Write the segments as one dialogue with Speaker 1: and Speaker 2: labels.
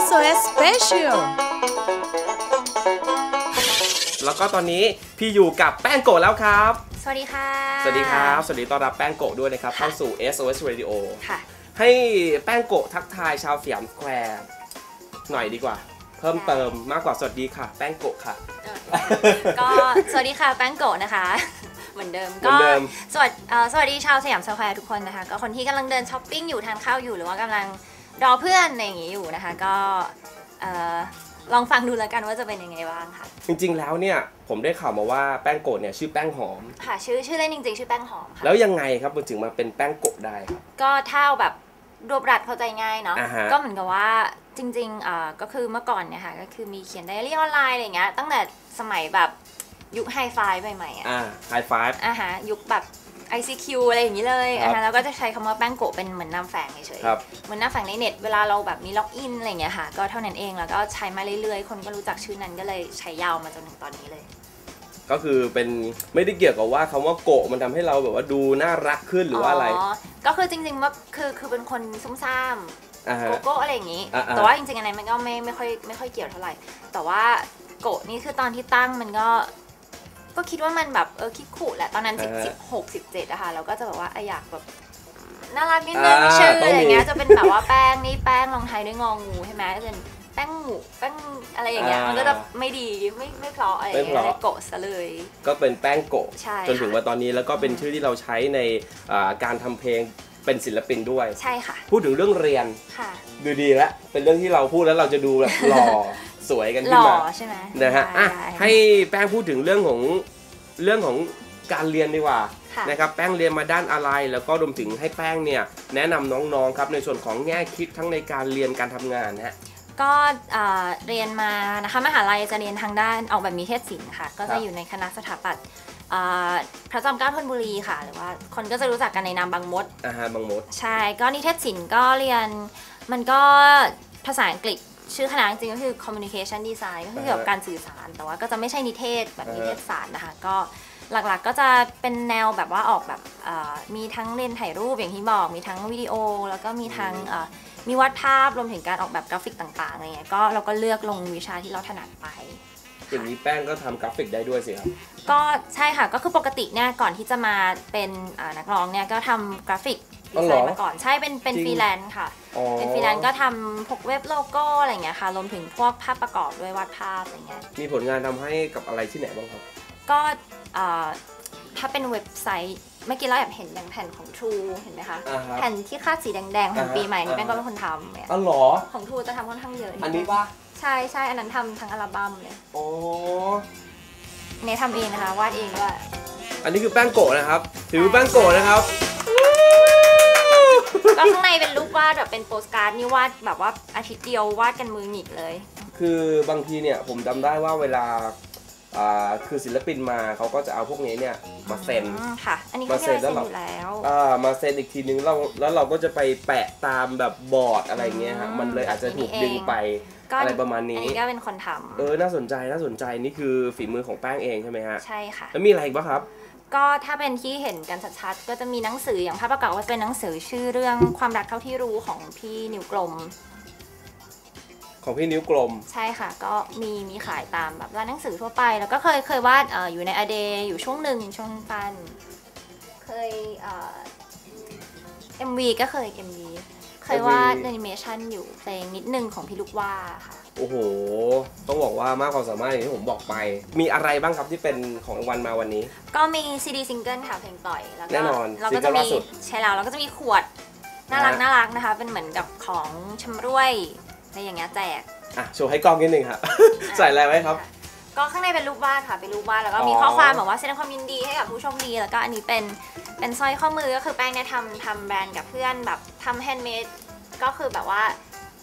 Speaker 1: SOS Special
Speaker 2: แล้วก็ตอนนี้พี่อยู่กับแป้งโกะแล้วครับ
Speaker 3: สวัสดีค่ะ
Speaker 2: สวัสดีครับ สวัสดีต้อนรับแป้งโกะด้วยนะครับเข้าสู่ SOS Radio
Speaker 3: ค่ะ
Speaker 2: ให้แป้งโกะทักทายชาวสยามสแควร์หน่อยดีกว่า เพิ่มเติมมากกว่าสวัสดีค่ะ แป้งโกะค่ะ
Speaker 3: ก็สวัสดีค่ะแป้งโกะนะคะเหมือนเดิม
Speaker 2: เหมือนเดิม
Speaker 3: สวัสดีเอ่อสวัสดีชาวสยามสแควร์ทุกคนนะคะ ก็คนที่กำลังเดินช้อปปิ้งอยู่ทานข้าวอยู่หรือว่ากำลัง รอเพื่อนอะไรอย่างงี้อยู่นะคะ ก็เอ่อลองฟังดูแล้วกันว่าจะเป็นยังไงบ้างค่ะ
Speaker 2: จริงๆ แล้วเนี่ยผมได้ข่าวมาว่าแป้งโกะเนี่ยชื่อแป้งหอม
Speaker 3: ค่ะชื่อชื่อเล่นจริงๆ ชื่อแป้งหอมค่ะ
Speaker 2: แล้วยังไงครับมันถึงมาเป็นแป้งโกะได้ครับ
Speaker 3: ก็ถ้าเอาแบบรวบรัดเข้าใจง่ายเนาะ
Speaker 2: อ่าฮะ
Speaker 3: ก็เหมือนกับว่าจริงๆอ่าก็คือเมื่อก่อนเนี่ยค่ะก็คือมีเขียนไดอารี่ออนไลน์อะไรอย่างเงี้ยตั้งแต่สมัยแบบยุคไฮไฟใหม่ๆอะ
Speaker 2: อ่าไฮไฟฟ์
Speaker 3: อ่าฮะยุคแบบ ICQ อะไรอย่างนี้เลย
Speaker 2: ครับ
Speaker 3: อ่าฮะแล้วก็จะใช้คำว่าแป้งโกะเป็นเหมือนนามแฝงเฉย
Speaker 2: ครับ
Speaker 3: ๆเหมือนนามแฝงในเน็ตเวลาเราแบบมีล็อกอินอะไรอย่างเงี้ยค่ะ ก็เท่านั้นเองแล้วก็ใช้มาเรื่อยๆ คนก็รู้จักชื่อนั้นก็เลยใช้ยาวมาจนถึงตอนนี้เลย
Speaker 2: ก็คือเป็นไม่ได้เกี่ยวกับว่าคำว่าโกะมันทำให้เราแบบว่าดูน่ารักขึ้นหรือว่าอะไร
Speaker 3: ก็คือจริงๆว่าคือคือเป็นคนซุ่มซ่าม
Speaker 2: อ่าฮะ
Speaker 3: โกโก้อะไรอย่างนี้
Speaker 2: อ่าๆ
Speaker 3: แต่ว่าจริงๆอันนั้นมันก็ไม่ไม่ค่อยไม่ค่อยเกี่ยวเท่าไหร่ แต่ว่าโกะนี่คือตอนที่ตั้งมันก็ ก็คิดว่ามันแบบเออคิดขู่แหละตอนนั้นสิบสิบหกสิบเจ็ดอะค่ะเราก็จะแบบว่าเอออยากแบบน่ารักนิดนึง
Speaker 2: อ่า
Speaker 3: ชื่อ
Speaker 2: ต้องมี
Speaker 3: อะไรเงี้ยจะเป็นแบบว่าแป้งนี่แป้งลงท้ายด้วยงองูใช่ไหมจะเป็นแป้งหมูแป้งอะไรอย่างเงี้ย
Speaker 2: อ่ามั
Speaker 3: มันก็จะไม่ดีไม่ไม่เพราะอะไรอย่าง
Speaker 2: ไม่
Speaker 3: เงี้ย
Speaker 2: เพราะ
Speaker 3: เลยโกะซะเลย
Speaker 2: ก็เป็นแป้งโกะ
Speaker 3: ใช่
Speaker 2: จนถึง
Speaker 3: ค่ะ
Speaker 2: ว่าตอนนี้แล้วก็เป็นชื่อที่เราใช้ในอ่าการทำเพลงเป็นศิลปินด้วย
Speaker 3: ใช่ค่ะ
Speaker 2: พูดถึงเรื่องเรียน
Speaker 3: ค่ะ
Speaker 2: ดูดีแล้วเป็นเรื่องที่เราพูดแล้วเราจะดูแบบหล่อ สวยกัน
Speaker 3: ห
Speaker 2: ขึ้น
Speaker 3: ล่อ
Speaker 2: มา
Speaker 3: ใช่ไหม
Speaker 2: นะฮะ
Speaker 3: ได้
Speaker 2: อะ
Speaker 3: ได้
Speaker 2: ให้แป้งพูดถึงเรื่องของเรื่องของการเรียนดีกว่า
Speaker 3: ค่ะ
Speaker 2: นะครับแป้งเรียนมาด้านอะไร แล้วก็รวมถึงให้แป้งเนี่ยแนะนำน้องๆครับในส่วนของแง่คิดทั้งในการเรียนการทำงานนะฮะ
Speaker 3: ก็เอ่อเรียนมานะคะมหาลัยจะเรียนทางด้านออกแบบนิเทศศิลป์ค่ะ ก็
Speaker 2: ครั
Speaker 3: จะ
Speaker 2: บ
Speaker 3: อยู่ในคณะสถาปัตย์เอ่อพระจอมเกล้าธนบุรีค่ะ หรือว่าคนก็จะรู้จักกันในนามบางมด
Speaker 2: อาหารบางมด
Speaker 3: ใช่ ก็นิเทศศิลป์ก็เรียนมันก็ภาษาอังกฤษ ชื่อคณะจริงๆก็คือ communication design ก็คือเกี่ยวกับการสื่อสาร แต่ว่าก็จะไม่ใช่นิเทศแบบนิเทศศาสตร์นะคะ ก็หลักๆก็จะเป็นแนวแบบว่าออกแบบเอ่อมีทั้งเรียนถ่ายรูปอย่างที่บอก มีทั้งวิดีโอ แล้วก็มีทั้งเอ่อมีวาดภาพรวมถึงการออกแบบกราฟิกต่างๆอะไรเงี้ยก็เราก็เลือกลงวิชาที่เราถนัดไป
Speaker 2: อย่างนี้แป้งก็ทำกราฟิกได้ด้วยสิครับ
Speaker 3: ก็ใช่ค่ะ ก็คือปกติเนี่ยก่อนที่จะมาเป็นอ่านักร้องเนี่ยก็ทำกราฟิก
Speaker 2: อ๋
Speaker 3: ดี
Speaker 2: อ
Speaker 3: ไซ
Speaker 2: เหรอ
Speaker 3: น์มาก่อน ใช่เป็นเป็น
Speaker 2: จริง
Speaker 3: ฟรีแลนซ์ค่ะ
Speaker 2: อ๋อ
Speaker 3: เป็นฟรีแลนซ์ก็ทำพวกเว็บโลโก้อะไรอย่างเงี้ยค่ะ รวมถึงพวกภาพประกอบด้วยวาดภาพอะไรเงี้ย
Speaker 2: มีผลงานทำให้กับอะไรที่ไหนบ้างครับ
Speaker 3: ก็อ่าถ้าเป็นเว็บไซต์เมื่อกี้เราแอบเห็นอย่างแผ่นของ True เห็นไหมคะ
Speaker 2: อ่าฮะ
Speaker 3: แผ่นที่คาดสีแดงๆของ
Speaker 2: อ่าฮะ
Speaker 3: ปีใหม่นี่
Speaker 2: อ่าฮะ
Speaker 3: แป้งก็เป็นคนทำเนี่ย
Speaker 2: อ๋อเหรอ
Speaker 3: ของ True จะทำค่อนข้างเยอะ
Speaker 2: อันนี้ปะ
Speaker 3: ใช่ใช่อันนั้นทำทั้งอัลบั้มเลย
Speaker 2: โอ้
Speaker 3: เนี่ยทำเองนะคะวาดเองด้วย
Speaker 2: อันนี้คือแป้งโกะนะครับ ถือแป้งโกะนะครับ
Speaker 3: ก็ข้างในเป็นรูปวาดแบบเป็นโปสการ์ดนี่วาดแบบว่าอาทิตย์เดียววาดกันมือหงิกเลย
Speaker 2: คือบางทีเนี่ยผมจำได้ว่าเวลาอ่าคือศิลปินมาเขาก็จะเอาพวกนี้เนี่ยมาเซ็น
Speaker 3: อืมค่ะ อันนี้
Speaker 2: มา
Speaker 3: เขา
Speaker 2: เซ็
Speaker 3: เซ็
Speaker 2: น
Speaker 3: น
Speaker 2: แล้วเหรอ
Speaker 3: อ ยู่แล้ว
Speaker 2: อ่ามาเซ็นอีกทีนึงเราแล้วเราก็จะไปแปะตามแบบบอร์ดอะไรเงี้ยฮะ
Speaker 3: อืม
Speaker 2: มันเลยอาจจะถูก
Speaker 3: นี่เอง
Speaker 2: ดึงไป
Speaker 3: ก็
Speaker 2: อะไรประมาณ
Speaker 3: อัน
Speaker 2: นี้
Speaker 3: นี้ก็เป็นคนทำ
Speaker 2: เออน่าสนใจน่าสนใจนี่คือฝีมือของแป้งเองใช่ไหมฮะ
Speaker 3: ใช่ค่ะ
Speaker 2: แล้วมีอะไรอีกบ้างครับ
Speaker 3: ก็ถ้าเป็นที่เห็นกันชัดๆก็จะมีหนังสืออย่างภาพประกอบก็จะเป็นหนังสือชื่อเรื่องความรักเท่าที่รู้ของพี่นิวกลม
Speaker 2: ของพี่นิ้วกลม
Speaker 3: ใช่ค่ะ ก็มีมีขายตามแบบร้านหนังสือทั่วไป แล้วก็เคยเคยวาดเอ่ออยู่ในอเดอยู่ช่วงหนึ่งช่วงสั้นเคยเอ่อ MV ก็เคย MV เคยวาด
Speaker 2: MV
Speaker 3: แอนิเมชันอยู่เพลงนิดนึงของพี่ลูกว่าค่ะ
Speaker 2: โอ้โห ต้องบอกว่ามากความสามารถอย่างที่ผมบอกไป มีอะไรบ้างครับที่เป็นของรางวัลมาวันนี้
Speaker 3: ก็มีซีดีซิงเกิลค่ะเพลงต่อยแล้วก็
Speaker 2: แน่นอน
Speaker 3: เราก็จะ
Speaker 2: ซิงเกิล
Speaker 3: มี
Speaker 2: ล่าสุด
Speaker 3: ใช่แล้วเราก็จะมีขวดน่ารัก
Speaker 2: นะฮะ
Speaker 3: น่ารักนะคะ เป็นเหมือนกับของชำร่วยอะไรอย่างเงี้ยแจก
Speaker 2: อะโชว์ให้กล้องนิดนึงครับ ใส่อะไรไว้ครับะ
Speaker 3: ก็ข้างในเป็นรูปวาดค่ะเป็นรูปวาดแล้วก็
Speaker 2: อ๋อ
Speaker 3: มีข้อความบอกว่าแสดงความยินดีให้กับผู้โชคดี แล้วก็อันนี้เป็นเป็นสร้อยข้อมือก็คือแป้งเนี่ยทำทำแบรนด์กับเพื่อนแบบทำแฮนด์เมดก็คือแบบว่า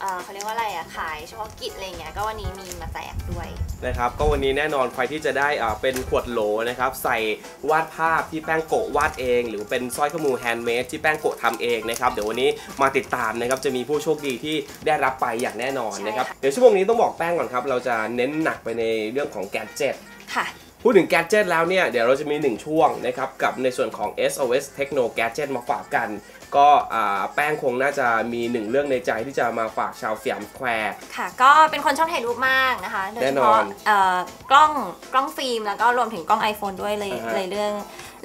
Speaker 3: เอ่อเขาเรียกว่าอะไรอะขายเฉพาะกิจอะไรเงี้ยก็วันนี้มีมาแจกด้วย
Speaker 2: นะครับก็วันนี้แน่นอนใครที่จะได้อ่าเป็นขวดโหลนะครับใส่วาดภาพที่แป้งโกะวาดเอง หรือเป็นสร้อยข้อมือแฮนด์เมดที่แป้งโกะทำเองนะครับเดี๋ยววันนี้มาติดตามนะครับจะมีผู้โชคดีที่ได้รับไปอย่างแน่นอนนะครับ
Speaker 3: ใช่ค่ะ
Speaker 2: เดี๋ยวชั่วโมงนี้ต้องบอกแป้งก่อนครับเราจะเน้นหนักไปในเรื่องของแกดเจ็ต
Speaker 3: ค่ะ
Speaker 2: พูดถึงแกดเจิตแล้วเนี่ย เดี๋ยวเราจะมีหนึ่งช่วงนะครับ กับในส่วนของ SOS Techno Gadget มาฝากกัน ก็อ่าแป้งคงน่าจะมีหนึ่งเรื่องในใจที่จะมาฝากชาวสยามสแควร์
Speaker 3: ค่ะ ก็เป็นคนชอบถ่ายรูปมากนะคะ โดย
Speaker 2: แน่
Speaker 3: เฉ
Speaker 2: นอ
Speaker 3: พาะ
Speaker 2: น
Speaker 3: เอ่อกล้องกล้องฟิล์มแล้วก็รวมถึงกล้อง iPhone ด้วยเลย
Speaker 2: อ่าฮะ
Speaker 3: เลยเรื่อง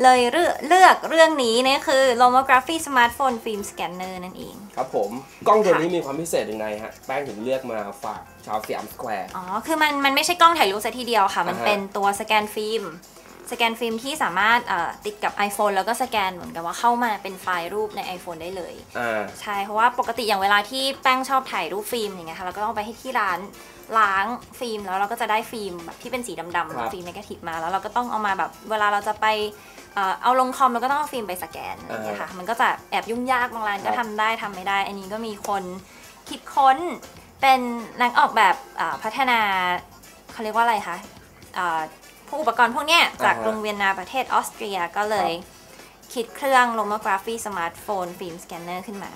Speaker 3: เลยเลือกเลือกเรื่องนี้เนี่ยคือ Lomography Smartphone Film Scanner นั่นเอง
Speaker 2: ครับผม กล้องตัวนี้มีความพิเศษยังไงฮะ แป้งถึงเลือกมาฝากชาวสยามสแควร์
Speaker 3: อ๋อ คือมันมันไม่ใช่กล้องถ่ายรูปซะทีเดียวค่ะ มัน
Speaker 2: อ่าฮะ
Speaker 3: เป็นตัวสแกนฟิล์มสแกนฟิล์มที่สามารถเอ่อติดกับ iPhone แล้วก็สแกนเหมือนกับว่าเข้ามาเป็นไฟล์รูปใน iPhone ได้เลย
Speaker 2: อ่า
Speaker 3: ใช่ เพราะว่าปกติอย่างเวลาที่แป้งชอบถ่ายรูปฟิล์มอย่างเงี้ยค่ะเราก็ต้องไปให้ที่ร้านล้างฟิล์มแล้วเราก็จะได้ฟิล์มแบบที่เป็นสีดำ
Speaker 2: ครับ
Speaker 3: ๆฟิล์มนกาทีฟมาแล้วเราก็ต้องเอามาแบบเวลาเราจะไป เอ่อเอาลงคอมเราก็ต้องเอาฟิล์มไปสแกนอะไรอย่างเงี้ยค่ะมันก็จะแอบยุ่งยากบางร้านก็
Speaker 2: ครั
Speaker 3: ทำ
Speaker 2: บ
Speaker 3: ได้ทำไม่ได้ อันนี้ก็มีคนคิดค้นเป็นนักออกแบบอ่าพัฒนาเขาเรียกว่าอะไรคะอ่าพวกอุปกรณ์พวกเนี้ยจาก
Speaker 2: อ่าฮะ
Speaker 3: กรุงเวียนนาประเทศออสเตรียก็เลยคิดเครื่อง Lomography Smartphone Film Scanner ขึ้นมา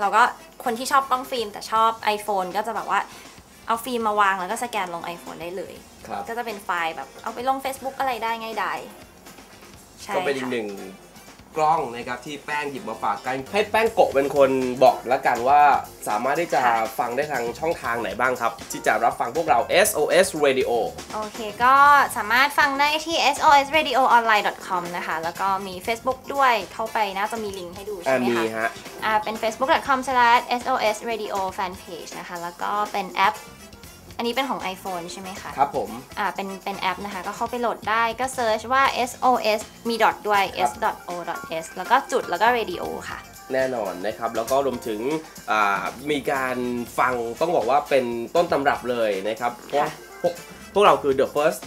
Speaker 3: เราก็คนที่ชอบกล้องฟิล์มแต่ชอบ iPhone ก็จะแบบว่าเอาฟิล์มมาวางแล้วก็สแกนลง iPhone ได้เลย
Speaker 2: ครับ
Speaker 3: ก็จะเป็นไฟล์แบบเอาไปลง Facebook อะไรได้ง่ายดาย ใช่
Speaker 2: ก็เป็นอีก
Speaker 3: ค่ะ
Speaker 2: หนึ่งกล้องนะครับที่แป้งหยิบมาฝากกัน ให้แป้งโกะเป็นคนบอกแล้วกันว่าสามารถที่จะฟังได้ทางช่องทางไหนบ้างครับ ที่จะรับฟังพวกเรา SOS Radio
Speaker 3: โอเคก็สามารถฟังได้ที่ sosradioonline.com นะคะ แล้วก็มี Facebook ด้วยเข้าไปน่าจะมีลิงก์ให้ดู
Speaker 2: อ่า
Speaker 3: ใช่ไหม
Speaker 2: มี
Speaker 3: คะ
Speaker 2: ฮะ
Speaker 3: อ่าเป็น facebook.com/sosradiofanpage นะคะ แล้วก็เป็นแอป อันนี้เป็นของ iPhone ใช่ไหมคะ
Speaker 2: ครับผม
Speaker 3: อ่าเป็นเป็นแอปนะคะ ก็เข้าไปโหลดได้ก็เซิร์ชว่า SOS มีดอทด้วย
Speaker 2: ครับ
Speaker 3: s.o.s แล้วก็จุดแล้วก็ radio ค่ะ
Speaker 2: แน่นอนนะครับ แล้วก็รวมถึงอ่ามีการฟังต้องบอกว่าเป็นต้นตำรับเลยนะครับเพราะว่าพวก พวกเราคือ the first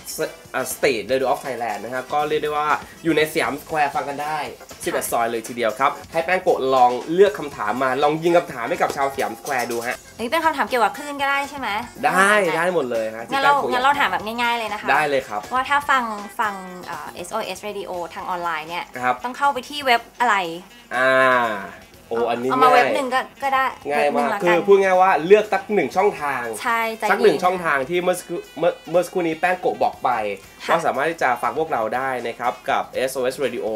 Speaker 2: uh, state radio of Thailand นะครับ ก็เรียกได้ว่าอยู่ในสยามสแควร์ฟังกันได้11ซอยเลยทีเดียวครับ ให้แป้งโกะลองเลือกคำถามมา ลองยิงคำถามให้กับชาวสยามสแควร์ดูฮะ
Speaker 3: อันนี้เป็นคำถามเกี่ยวกับคลื่นก็ได้ใช่ไหม
Speaker 2: ได้ได้หมดเลยฮะที่
Speaker 3: งั้นเรา
Speaker 2: แป้งโกะ
Speaker 3: งั้นเราถามแบบง่ายๆเลยนะคะ
Speaker 2: ได้เลยครับ
Speaker 3: ว่าถ้าฟังฟังอ่า SOS radio ทางออนไลน์เนี่ย
Speaker 2: ครับ
Speaker 3: ต้องเข้าไปที่เว็บอะไร
Speaker 2: อ่า โอ้อันนี้
Speaker 3: เอามา
Speaker 2: ง่า
Speaker 3: เว็บ
Speaker 2: ย
Speaker 3: หนึ่งก็ก็ได้
Speaker 2: ง่าย
Speaker 3: เว็บหนึ่
Speaker 2: มาก
Speaker 3: ละ
Speaker 2: คื
Speaker 3: กั
Speaker 2: อนพูดง่ายว่าเลือกสักหนึ่งช่องทาง
Speaker 3: ใช่ใจ
Speaker 2: สักหนึ่ง
Speaker 3: ดี
Speaker 2: ช่องทางที่เมื่อสักครู่เมื่อเมื่อสักครู่นี้แป้งโกะบอกไป
Speaker 3: ค่ะ
Speaker 2: ก็สามารถที่จะฟังพวกเราได้นะครับกับ SOS Radio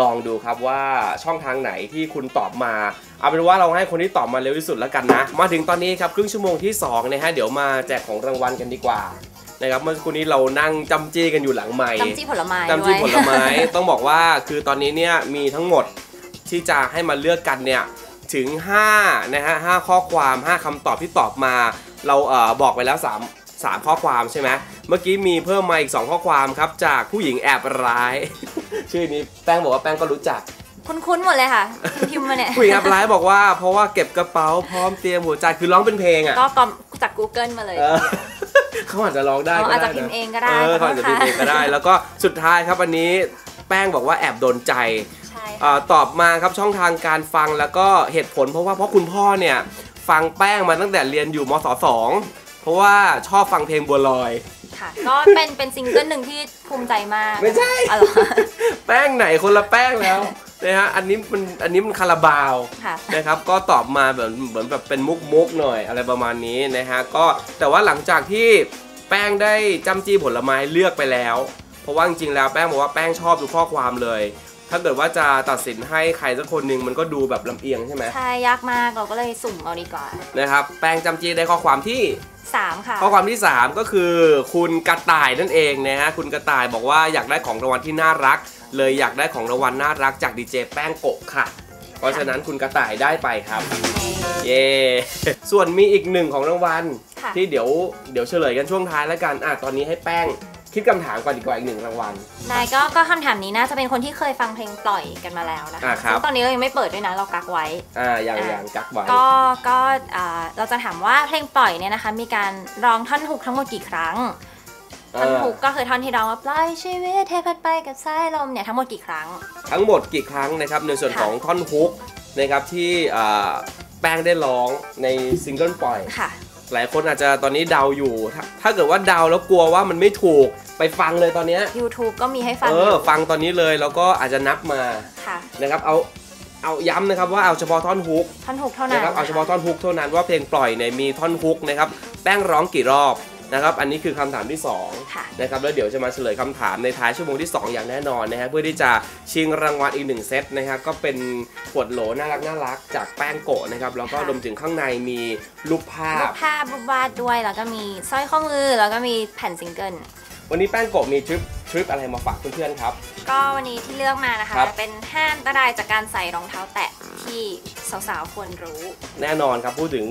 Speaker 2: ลองดูครับว่าช่องทางไหนที่คุณตอบมาเอาเป็นว่าเราให้คนที่ตอบมาเร็วที่สุดแล้วกันนะ มาถึงตอนนี้ครับครึ่งชั่วโมงที่2นะฮะเดี๋ยวมาแจกของรางวัลกันดีกว่านะครับเมื่อสักครู่นี้เรานั่งจำจี้กันอยู่หลังไมค์
Speaker 3: จำจี้ผลไม้
Speaker 2: จำจี้
Speaker 3: ด้วย
Speaker 2: ผลไม้ต้องบอกว่าคือตอนนี้เนี่ยมีทั้งหมด ที่จะให้มาเลือกกันเนี่ยถึง5นะฮะ5ข้อความ 5คำตอบที่ตอบมา เราเอ่อบอกไปแล้ว 3 3 ข้อความใช่ไหมเมื่อกี้มีเพิ่มมาอีก 2 ข้อความครับ จากผู้หญิงแอบร้าย ชื่อนี้แป้งบอกว่าแป้งก็รู้จัก
Speaker 3: คุ้นๆหมดเลยค่ะพิมพ์มาเนี่ย
Speaker 2: ผู้หญิงแอบร้ายบอกว่า เพราะว่าเก็บกระเป๋าพร้อมเตรียมหัวใจคือร้องเป็นเพลงอะ
Speaker 3: ก็กอมจาก Google มาเลย
Speaker 2: เออเขาอาจจะร้องได้
Speaker 3: อ๋อ
Speaker 2: ก็
Speaker 3: อาจ
Speaker 2: ได้
Speaker 3: จะพิม
Speaker 2: นะ
Speaker 3: พ์เองก็ได้
Speaker 2: เออ
Speaker 3: ขอ
Speaker 2: เขา
Speaker 3: โท
Speaker 2: อาจ
Speaker 3: ษ
Speaker 2: จะพิมพ์
Speaker 3: ค่ะ
Speaker 2: เองก็ได้ แล้วก็สุดท้ายครับอันนี้แป้งบอกว่าแอบโดนใจ
Speaker 3: ใช่
Speaker 2: เอ่อตอบมาครับช่องทางการฟังแล้วก็เหตุผล เพราะว่าเพราะคุณพ่อเนี่ย ฟังแป้งมาตั้งแต่เรียนอยู่มศสองเพราะว่าชอบฟังเพลงบัวลอย
Speaker 3: ค่ะ ก็เป็นเป็นซิงเกิลหนึ่งที่ภูมิใจมาก
Speaker 2: ไม่ใช่
Speaker 3: อ๋อเหรอ
Speaker 2: แป้งไหนคนละแป้งแล้วนะฮะอันนี้มันอันนี้มันคาราบาว
Speaker 3: ค่ะ
Speaker 2: นะครับก็ตอบมาแบบเหมือนแบบเป็นมุกมุกๆหน่อยอะไรประมาณนี้นะฮะก็แต่ว่าหลังจากที่แป้งได้จำจี้ผลไม้เลือกไปแล้ว เพราะว่าจริงๆแล้วแป้งบอกว่าแป้งชอบดูข้อความเลย ถ้าเกิดว่าจะตัดสินให้ใครสักคนหนึ่งมันก็ดูแบบลำเอียงใช่ไหม
Speaker 3: ใช่ยากมากเราก็เลยสุ่มเอาดีกว่า
Speaker 2: นะครับ แป้งจำจี้ได้ข้อความที่
Speaker 3: 3 ค่ะ
Speaker 2: ข้อความที่ 3 ก็คือคุณกระต่ายนั่นเองนะฮะคุณกระต่ายบอกว่าอยากได้ของรางวัลที่น่ารัก เลยอยากได้ของรางวัลน่ารักจากดีเจแป้งโกะค่ะ เพราะฉะนั้นคุณกระต่ายได้ไปครับ เย้ส่วนมีอีกหนึ่งของรางวัล
Speaker 3: ค่ะ
Speaker 2: ที่เดี๋ยวเดี๋ยวเฉลยกันช่วงท้ายแล้วกันอะตอนนี้ให้แป้ง คิดคำถามก่อนดีกว่าอีกหนึ่งรางวัล
Speaker 3: นายก็ก็คำถามนี้น่าจะเป็นคนที่เคยฟังเพลงปล่อยกันมาแล้วนะคะ
Speaker 2: อ่าครับ
Speaker 3: ซึ่งตอนนี้เรายังไม่เปิดด้วยนะเรากักไว้
Speaker 2: อ่าอย่าง
Speaker 3: อะ
Speaker 2: อย่างกักไว้
Speaker 3: ก็ก็อ่าเราจะถามว่าเพลงปล่อยเนี่ยนะคะมีการร้องท่อนฮุกทั้งหมดกี่ครั้ง ท่อนฮุกก็คือท่อนที่ร้องว่าปล่อยชีวิตให้พัดไปกับสายลมเนี่ยทั้งหมดกี่ครั้ง
Speaker 2: ทั้งหมดกี่ครั้งนะครับในส่วน
Speaker 3: ค่ะ
Speaker 2: ของท่อนฮุกนะครับที่อ่าแป้งได้ร้องในซิงเกิลปล่อย
Speaker 3: ค่ะ
Speaker 2: หลายคนอาจจะตอนนี้เดาอยู่ถ้าถ้าเกิดว่าเดาแล้วกลัวว่ามันไม่ถูกไปฟังเลยตอนเนี้ย
Speaker 3: YouTube ก็มีให้ฟัง
Speaker 2: เอ
Speaker 3: อ
Speaker 2: อยู่ฟังตอนนี้เลยแล้วก็อาจจะนับมา
Speaker 3: ค่ะ
Speaker 2: นะครับเอาเอาย้ำนะครับว่าเอาเฉพาะท่อนฮุก
Speaker 3: ท่อนฮุกเท่านั้น
Speaker 2: นะครับเอาเฉพาะ
Speaker 3: ค
Speaker 2: ท่อนฮุกเท่านั้นว่าเพลงปล่อยเนี่ยมีท่อนฮุกนะครับแป้งร้องกี่รอบ นะครับ อันนี้คือคำถามที่สอง
Speaker 3: ค่ะ
Speaker 2: นะครับ แล้วเดี๋ยวจะมาเฉลยคำถามในท้ายชั่วโมงที่ 2 อย่างแน่นอนนะฮะ เพื่อที่จะชิงรางวัลอีกหนึ่งเซตนะครับก็เป็นขวดโหลน่ารักน่ารักจากแป้งโกะนะครับ แล้วก็
Speaker 3: ค่ะ
Speaker 2: รวมถึงข้างในมีรูปภา
Speaker 3: รู
Speaker 2: พ
Speaker 3: ปภาพรูปวาดด้วยแล้วก็มีสร้อยข้อมือแล้วก็มีแผ่นซิงเกิล
Speaker 2: วันนี้แป้งโกะมีทริปทริปอะไรมาฝากเพื่อนๆครับ
Speaker 3: ก็วันนี้ที่เลือกมานะคะ
Speaker 2: ครับ
Speaker 3: เป็นห้าอันตรายจากการใส่รองเท้าแตะที่สาวๆควรรู้
Speaker 2: แน่นอนครับ พูดถึง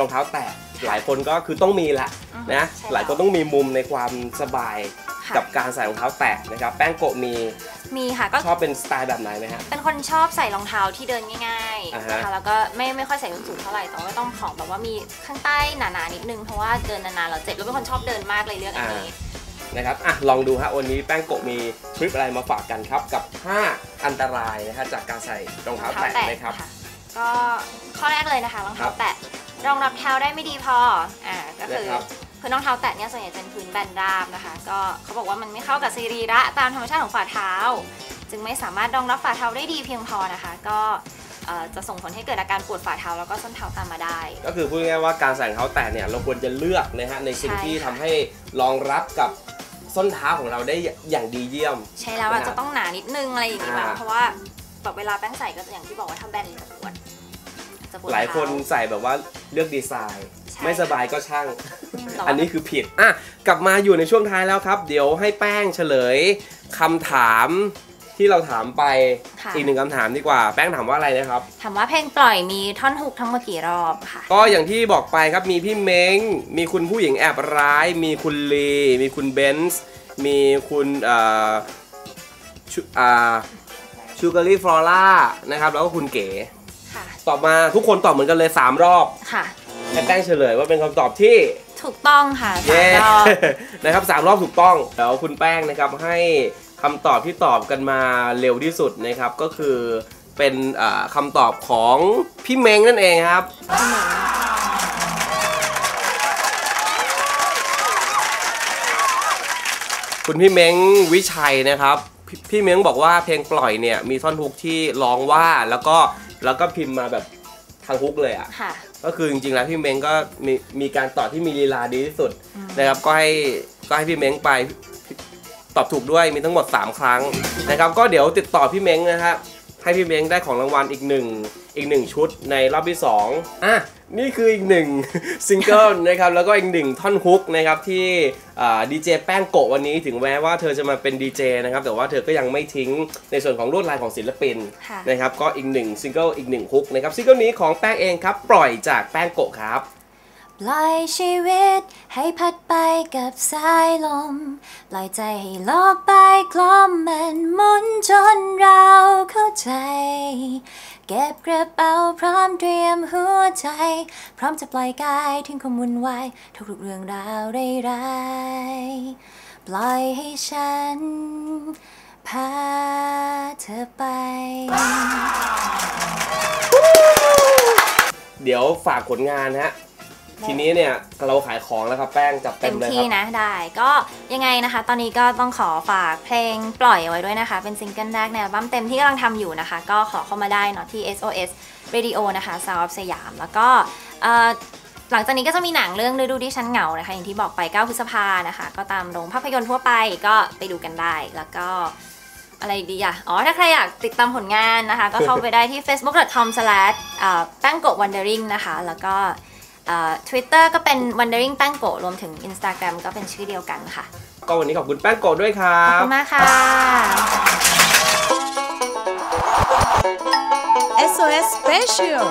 Speaker 2: รองเท้าแตะหลายคนก็คือต้องมีละ
Speaker 3: อือฮึ
Speaker 2: นะ
Speaker 3: ใช่
Speaker 2: หลายคนต้องมีมุมในความสบาย
Speaker 3: ค่ะ
Speaker 2: กับการใส่รองเท้าแตะนะครับแป้งโกะมี
Speaker 3: มีค่ะก็
Speaker 2: ชอบเป็นสไตล์แบบไหนไหมฮะ
Speaker 3: เป็นคนชอบใส่รองเท้าที่เดินง่าย
Speaker 2: อ่า
Speaker 3: ๆ
Speaker 2: ฮะ
Speaker 3: นะคะแล้วก็ไม่ไม่ค่อยใส่ส้นสูงเท่าไหร่แต่ว่าต้องของแบบว่ามีข้างใต้หนาๆนิดนึงเพราะว่าเดินนานๆเราเจ็บแล้วเป็นคนชอบเดินมากเลยเลือกอันนี้
Speaker 2: นะครับอะลองดูฮะวันนี้แป้งโกะมีทริปอะไรมาฝากกันครับกับ 5 อันตรายนะฮะจากการใส่รองเท้าแตะนะครับ
Speaker 3: ค่ะก็ข้อแรกเลยนะคะรองเท้า
Speaker 2: ครับ
Speaker 3: แตะ รองรับเท้าได้ไม่ดีพออ่าก็คือ
Speaker 2: นะครับ
Speaker 3: พื้นรองเท้าแตะเนี่ยส่วนใหญ่จะเป็นพื้นแบนราบนะคะ ก็เขาบอกว่ามันไม่เข้ากับสรีระตามธรรมชาติของฝ่าเท้า จึงไม่สามารถรองรับฝ่าเท้าได้ดีเพียงพอนะคะ ก็เอ่อจะส่งผลให้เกิดอาการปวดฝ่าเท้าแล้วก็ส้นเท้าตามมาได้
Speaker 2: ก็คือพูดง่ายๆว่าการใส่รองเท้าแตะเนี่ยเราควรจะเลือกนะฮะในสิ่ง
Speaker 3: ใช่
Speaker 2: ที่
Speaker 3: ค่ะ
Speaker 2: ทำให้รองรับกับส้นเท้าของเราได้อย่างดีเยี่ยม
Speaker 3: ใช่แล้วอาจ
Speaker 2: นะ
Speaker 3: จะต้องหนานิดนึงอะไรอย่างงี้แบบ
Speaker 2: อ่า
Speaker 3: เพราะว่าแบบเวลาแป้งใส่ก็อย่างที่บอกว่าถ้าแบน จะปวดจะปวด
Speaker 2: หลายคน
Speaker 3: เท้
Speaker 2: ใส่แบบว่าเลือกดีไซน์
Speaker 3: ใช่
Speaker 2: ไม่สบายก็ช่าง
Speaker 3: แต่ว่า
Speaker 2: อันนี้คือผิดอะกลับมาอยู่ในช่วงท้ายแล้วครับ เดี๋ยวให้แป้งเฉลยคำถามที่เราถามไป
Speaker 3: ค่ะ
Speaker 2: อีกหนึ่งคำถามดีกว่า แป้งถามว่าอะไรนะครับ
Speaker 3: ถามว่าเพลงปล่อยมีท่อนฮุกทั้งหมดกี่รอบค่ะ
Speaker 2: ก็อย่างที่บอกไปครับมีพี่เม้ง มีคุณผู้หญิงแอบร้าย มีคุณลี มีคุณเบนซ์ มีคุณเอ่อชูอ่าชูการีฟลอร่านะครับ แล้วก็คุณเก๋
Speaker 3: ค่ะ
Speaker 2: ตอบมาทุกคนตอบเหมือนกันเลย 3 รอบ
Speaker 3: ค่ะ
Speaker 2: ให้แป้งเฉลยว่าเป็นคำตอบที่
Speaker 3: ถูกต้องค่ะสา
Speaker 2: เย้
Speaker 3: มรอบ
Speaker 2: นะครับสามรอบถูกต้องเดี๋ยวคุณแป้งนะครับให้คำตอบที่ตอบกันมาเร็วที่สุดนะครับก็คือเป็นอ่าคำตอบของพี่เม้งนั่นเองครับ คุณพี่เม้งวิชัยนะครับพพี่เม้งบอกว่าเพลงปล่อยเนี่ยมีท่อนฮุกที่ร้องว่าแล้วก็ แล้วก็พิมพ์มาแบบทางฮุกเลยอะ
Speaker 3: ค่ะ
Speaker 2: ก็คือจริงๆแล้วพี่เม้งก็มีมีการตอบที่มีลีลาดีที่สุดนะครับ ก็ให้ก็ให้พี่เม้งไปตอบถูกด้วยมีทั้งหมด 3 ครั้งนะครับ ก็เดี๋ยวติดต่อพี่เม้งนะครับ ให้พี่เม้งได้ของรางวัลอีกหนึ่งอีกหนึ่งชุดในรอบที่2อะนี่คืออีกหนึ่งซิงเกิลนะครับแล้วก็อีกหนึ่งท่อนฮุกนะครับที่ดีเจแป้งโกะวันนี้ถึงแม้ว่าเธอจะมาเป็นดีเจนะครับแต่ว่าเธอก็ยังไม่ทิ้งในส่วนของลวดลายของศิลปิน
Speaker 3: ค่ะ
Speaker 2: นะครับก็อีกหนึ่งซิงเกิลอีกหนึ่งฮุกนะครับซิงเกิลนี้ของแป้งเองครับปล่อยจากแป้งโกะครับ
Speaker 3: ปล่อยชีวิตให้พัดไปกับสายลม ปล่อยใจให้โลกไปกลมมันหมุนจนเราเข้าใจ เก็บกระเป๋าพร้อมเตรียมหัวใจ พร้อมจะปล่อยกายทิ้งความวุ่นวายทุกๆเรื่องราวร้ายๆปล่อยให้ฉัน พาเธอไป
Speaker 2: เดี๋ยวฝากผลงานฮะ ทีนี้เนี่ยเราขายของแล้วครับแป้งจับเต็
Speaker 3: เต็
Speaker 2: ม
Speaker 3: ม
Speaker 2: เลยค
Speaker 3: ที่
Speaker 2: รับ
Speaker 3: นะได้ก็ยังไงนะคะ ตอนนี้ก็ต้องขอฝากเพลงปล่อยเอาไว้ด้วยนะคะ เป็นซิงเกิลแรกในอัลบั้มเต็มที่กำลังทำอยู่นะคะ ก็ขอเข้ามาได้เนาะที่ SOS Radio นะคะ Sound of สยามแล้วก็เอ่อหลังจากนี้ก็จะมีหนังเรื่องฤดูที่ฉันเหงานะคะ อย่างที่บอกไป9พฤษภานะคะ ก็ตามโรงภาพยนตร์ทั่วไปก็ไปดูกันได้แล้วก็อะไรอีกดีอะอ๋อถ้าใครอยากติดตามผลงานนะคะ ก็เข้าไปได้ที่ facebook.com slash แป้งโกะ wondering นะคะ แล้วก็ ทวิตเตอร์ก็เป็น wondering แป้งโกะรวมถึง Instagram ก็เป็นชื่อเดียวกันค่ะ
Speaker 2: ก็วันนี้ขอบคุณแป้งโกะด้วยครั
Speaker 3: ขอบบ คุณมากค่ะ
Speaker 1: SOS Special